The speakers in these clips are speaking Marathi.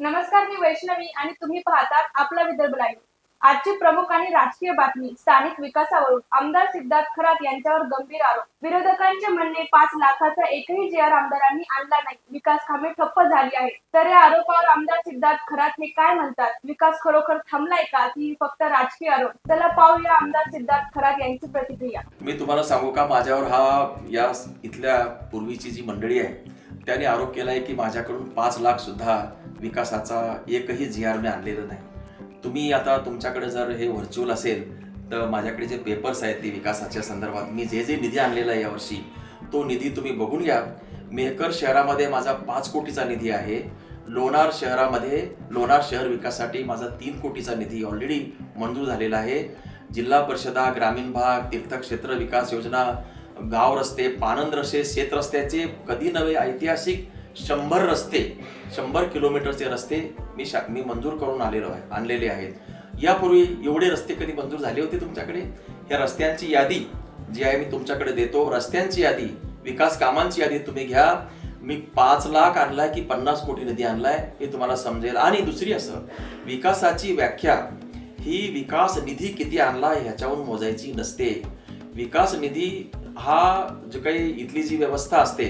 नमस्कार मी वैष्णवी आणि तुम्ही पाहतात आपला विदर्भ लाईव्ह आजची प्रमुख आणि राजकीय बातमी स्थानिक विकासावरून आमदार सिद्धार्थ खरात यांच्यावर गंभीर आरोप. विरोधकांचे म्हणणे पाच लाखाचा एकही जे आर आमदारांनी आणला नाही. विकास कामे ठप्प झाली आहे तर या आरोपावर आमदार सिद्धार्थ खरात हे काय म्हणतात? विकास खरोखर थांबलाय का? की फक्त राजकीय आरोप. चला पाहूया आमदार सिद्धार्थ खरात यांची प्रतिक्रिया. मी तुम्हाला सांगू का? माझ्यावर हा या इथल्या पूर्वीची जी मंडळी आहे त्याने आरोप केला आहे की माझ्याकडून पाच लाख सुद्धा विकासाचा एकही जी आर मी आणलेलं नाही. तुम्ही आता तुमच्याकडे जर हे व्हर्च्युअल असेल तर माझ्याकडे जे पेपर्स आहेत ते विकासाच्या संदर्भात मी जे जे निधी आणलेला आहे यावर्षी तो निधी तुम्ही बघून घ्या. मेहकर शहरामध्ये माझा पाच कोटीचा निधी आहे. लोणार शहरामध्ये लोणार शहर विकासासाठी माझा तीन कोटीचा निधी ऑलरेडी मंजूर झालेला आहे. जिल्हा परिषदा ग्रामीण भाग तीर्थक्षेत्र विकास योजना गाव रस्ते पानंद रस्ते शेत रस्त्याचे कधी नवे ऐतिहासिक शंभर रस्ते शंभर किलोमीटरचे रस्ते मी शा मी मंजूर करून आलेलो आहे आणलेले आहेत. यापूर्वी एवढे रस्ते कधी मंजूर झाले होते तुमच्याकडे? या रस्त्यांची यादी जी आहे मी तुमच्याकडे देतो. रस्त्यांची यादी विकास कामांची यादी तुम्ही घ्या. मी पाच लाख आणलाय की पन्नास कोटी निधी आणलाय हे तुम्हाला समजेल. आणि दुसरी असं विकासाची व्याख्या ही विकास निधी किती आणला ह्याच्यावरून मोजायची नसते. विकास निधी हा जे काही इथली जी व्यवस्था असते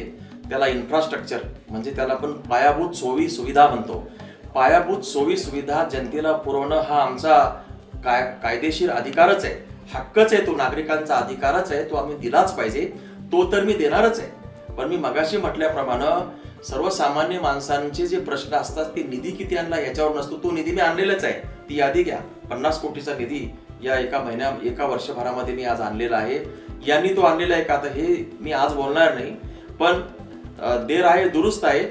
त्याला इन्फ्रास्ट्रक्चर म्हणजे त्याला आपण पायाभूत सोयी सुविधा म्हणतो. पायाभूत सोयी सुविधा जनतेला पुरवणं हा आमचा काय कायदेशीर अधिकारच आहे. हक्कच आहे तो नागरिकांचा अधिकारच आहे तो आम्ही दिलाच पाहिजे. तो तर मी देणारच आहे. पण मी मगाशी म्हटल्याप्रमाणे सर्वसामान्य माणसांचे जे प्रश्न असतात ते निधी किती आणला याच्यावर नसतो तो निधी मी आणलेलाच आहे. ती यादी घ्या. पन्नास कोटीचा निधी या एका महिन्या एका वर्षभरामध्ये मी आज आणलेला आहे. यांनी तो आणलेला आहे का आता हे मी आज बोलणार नाही पण देर आहे दुरुस्त आहे.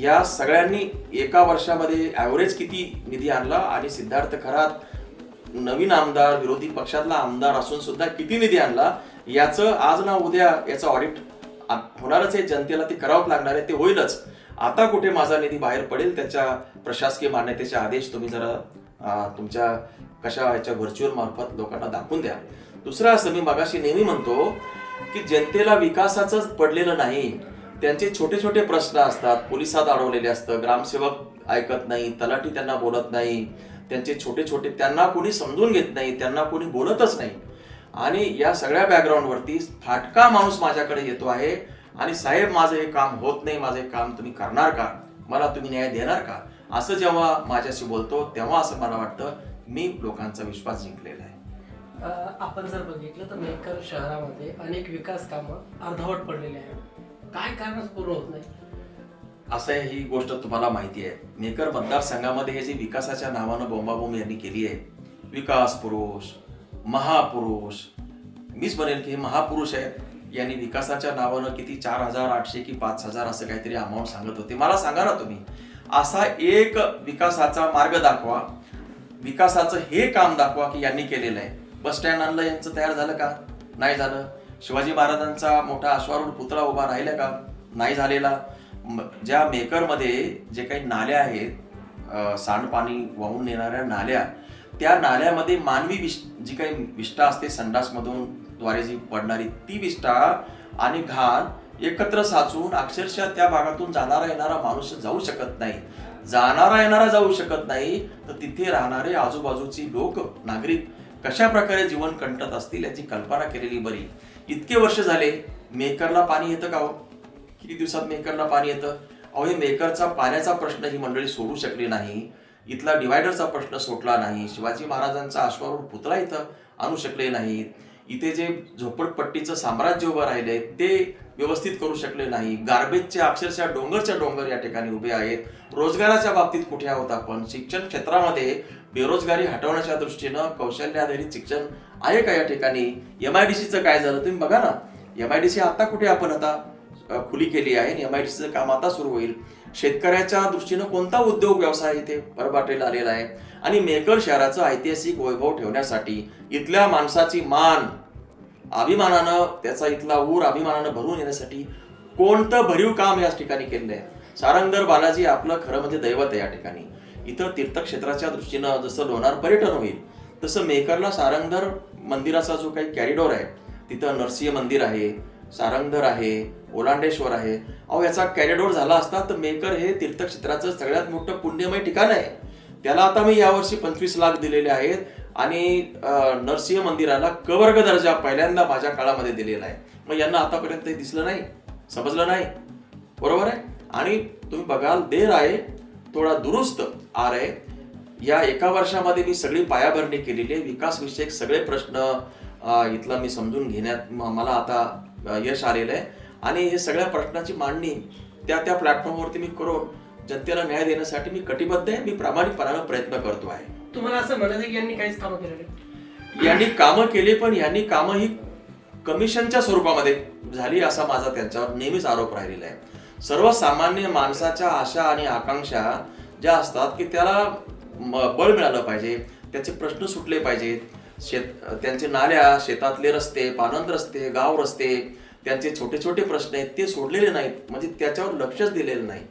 या सगळ्यांनी एका वर्षामध्ये ॲव्हरेज किती निधी आणला आणि सिद्धार्थ खरात नवीन आमदार विरोधी पक्षातला आमदार असून सुद्धा किती निधी आणला याचं आज ना उद्या याचं ऑडिट होणारच आहे. जनतेला ते करावंच लागणार आहे ते होईलच. आता कुठे माझा निधी बाहेर पडेल त्याच्या प्रशासकीय मान्यतेचे आदेश तुम्ही जरा तुमच्या कशा ह्याच्या व्हर्च्युअल मार्फत लोकांना दाखवून द्या. दुसरं असं मी मगाशी नेहमी म्हणतो की जनतेला विकासाचंच पडलेलं नाही. त्यांचे छोटे छोटे प्रश्न असतात. पोलिसात अडवलेले असतं. ग्रामसेवक ऐकत नाही. तलाठी त्यांना बोलत नाही. त्यांचे छोटे छोटे त्यांना कोणी समजून घेत नाही. त्यांना कोणी बोलतच नाही. आणि या सगळ्या बॅकग्राऊंडवरती फाटका माणूस माझ्याकडे येतो आहे. आणि साहेब माझं हे काम होत नाही. माझं हे काम तुम्ही करणार का? मला तुम्ही न्याय देणार का? असं जेव्हा माझ्याशी बोलतो तेव्हा असं मला वाटतं मी लोकांचा विश्वास जिंकलेला आहे. आपण जर बघितलं तर मेहकर शहरामध्ये अनेक विकास कामं अर्धवट पडलेली आहेत. काय कारण पूर्ण होत नाही? असं ही गोष्ट तुम्हाला माहिती आहे. मेकर मतदारसंघामध्ये हे जे विकासाच्या नावानं बोंबाबोंब यांनी केली आहे विकास पुरुष महापुरुष मीच म्हणेन की हे महापुरुष आहेत यांनी विकासाच्या नावानं किती चार हजार आठशे की पाच हजार असं काहीतरी अमाऊंट सांगत होते. मला सांगा ना तुम्ही असा एक विकासाचा मार्ग दाखवा विकासाचं हे काम दाखवा की यांनी केलेलं आहे. बस स्टँड आणलं यांचं तयार झालं का? नाही झालं. शिवाजी महाराजांचा मोठा अश्वारूढ पुतळा उभा राहिला का? नाही झालेला. ज्या मेकरमध्ये जे काही नाल्या आहेत सांडपाणी वाहून नेणाऱ्या नाल्या त्या नाल्यामध्ये मानवी विष जी काही विष्ठा असते संडासमधून द्वारे जी पडणारी ती विष्ठा आणि घाण एकत्र साचून अक्षरशः त्या भागातून जाणारा येणारा माणूस जाऊ शकत नाही. जाणारा येणारा जाऊ शकत नाही तर तिथे राहणारे आजूबाजूची लोक नागरिक कशा प्रकारे जीवन कंटत असतील याची कल्पना केलेली बरी. इतके वर्ष झाले मेकरला पाणी येतं का हो? किती दिवसात मेकरला पाणी येतं? अहो हे मेकरचा पाण्याचा प्रश्न ही मंडळी सोडू शकली नाही. इथला डिवायडरचा प्रश्न सोडला नाही. शिवाजी महाराजांचा अश्वारूढ पुतळा इथं आणू शकले नाहीत. इथे जे झोपडपट्टीचं साम्राज्य उभं राहिले ते व्यवस्थित करू शकले नाही. गार्बेजचे अक्षरशः डोंगरच्या डोंगर या ठिकाणी उभे आहेत. रोजगाराच्या बाबतीत कुठे आहोत आपण? शिक्षण क्षेत्रामध्ये बेरोजगारी हटवण्याच्या दृष्टीनं कौशल्याधारित शिक्षण आहे का या ठिकाणी? एम आय डी सीचं काय झालं? तुम्ही बघा ना. एम आय डी सी आता कुठे आपण आता खुली केली आहे एम आय डी सीचं काम आता सुरू होईल. शेतकऱ्याच्या दृष्टीनं कोणता उद्योग व्यवसाय इथे भरभाटेला आलेला आहे? आणि मेकर शहराचं ऐतिहासिक वैभव ठेवण्यासाठी इथल्या माणसाची मान अभिमानानं त्याचा इथला ऊर अभिमानानं भरून येण्यासाठी कोणतं भरीव काम या ठिकाणी केलेलं आहे? सारंगर बालाजी आपलं खरं म्हणजे दैवत आहे या ठिकाणी. इथं तीर्थक्षेत्राच्या दृष्टीनं जसं लोणार पर्यटन होईल तसं मेकरला सारंगधर मंदिराचा जो काही कॅरिडॉर आहे तिथं नरसिंह मंदिर आहे सारंगधर आहे ओलांडेश्वर आहे. अहो याचा कॅरिडोर झाला असता तर मेकर हे तीर्थक्षेत्राचं सगळ्यात मोठं पुण्यमय ठिकाण आहे. त्याला आता मी यावर्षी पंचवीस लाख दिलेले आहेत आणि नरसिंह मंदिराला कवर्ग दर्जा पहिल्यांदा माझ्या काळामध्ये दिलेला आहे. मग यांना आतापर्यंत दिसलं नाही समजलं नाही. बरोबर आहे? आणि तुम्ही बघाल देर आहे थोडा दुरुस्त आर आहे. या एका वर्षामध्ये मी सगळी पायाभरणी केलेली आहे. विकासविषयक सगळे प्रश्न इथला मी समजून घेण्यात मला आता यश आलेलं आहे. आणि हे सगळ्या प्रश्नाची मांडणी त्या त्या प्लॅटफॉर्मवरती मी करून जनतेला न्याय देण्यासाठी मी कटिबद्ध आहे. मी प्रामाणिकपणानं प्रयत्न करतो आहे. तुम्हाला असं म्हणायचं की यांनी काहीच कामं केलेले नाही. यांनी कामं केली पण यांनी कामं ही कमिशनच्या स्वरूपामध्ये झाली असा माझा त्यांच्यावर नेहमीच आरोप राहिलेला आहे. सर्वसामान्य माणसाच्या आशा आणि आकांक्षा ज्या असतात की त्याला बळ मिळालं पाहिजे त्याचे प्रश्न सुटले पाहिजेत. शेत त्यांचे नाल्या शेतातले रस्ते पानंद रस्ते गाव रस्ते त्यांचे छोटे छोटे प्रश्न आहेत ते सोडलेले नाहीत. म्हणजे त्याच्यावर लक्षच दिलेलं नाही.